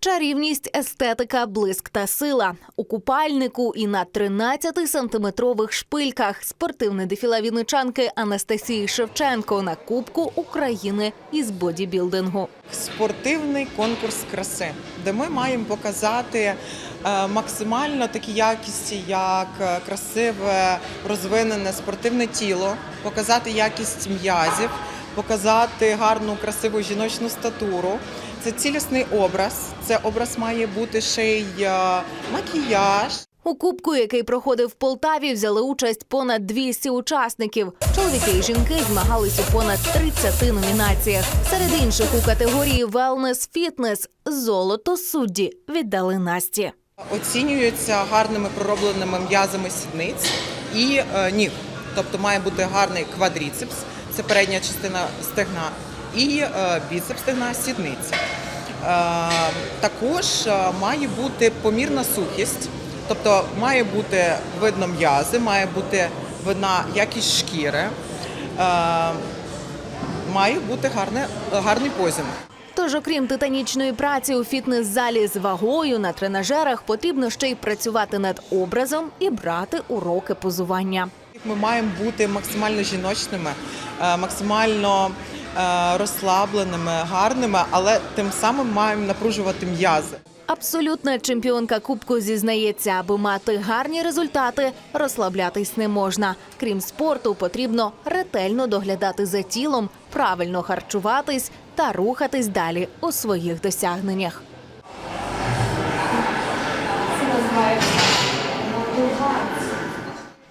Чарівність, естетика, блиск та сила у купальнику і на 13 сантиметрових шпильках. Спортивне дефіле віничанки Анастасії Шевченко на Кубку України із бодібілдингу. Спортивний конкурс краси, де ми маємо показати е, максимально такі якісті, як е, красиве розвинене спортивне тіло, показати якість м'язів показати гарну красиву жіночну статуру. Це цілісний образ. Це образ має бути ще й е, макіяж, У кубку, який проходив в Полтаві, взяли участь понад 200 учасників. Чоловіки і жінки змагались у понад 30 номінаціях. Серед інших у категорії велнес фітнес золото судді віддали Насті. оцінюються гарними проробленими м'язами сідниць і е, ніг. Тобто має бути гарний квадріцепс, це передня частина стегна, і е, біцепс стегна сідниці. Е, також е, має бути помірна сухість, тобто має бути видно м'язи, має бути видна якість шкіри, має бути гарний позін. Тож, окрім титанічної праці у фітнес-залі з вагою на тренажерах, потрібно ще й працювати над образом і брати уроки позування. Ми маємо бути максимально жіночними, е, максимально е, розслабленими, гарними, але тим самим маємо напружувати м'язи. Абсолютна чемпіонка Кубку зізнається, аби мати гарні результати, розслаблятись не можна. Крім спорту, потрібно ретельно доглядати за тілом, правильно харчуватись та рухатись далі у своїх досягненнях.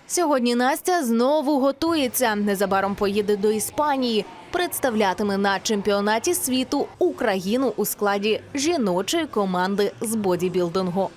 Сьогодні Настя знову готується. Незабаром поїде до Іспанії. Представлятиме на чемпіонаті світу Україну у складі жіночої команди з бодібілдингу.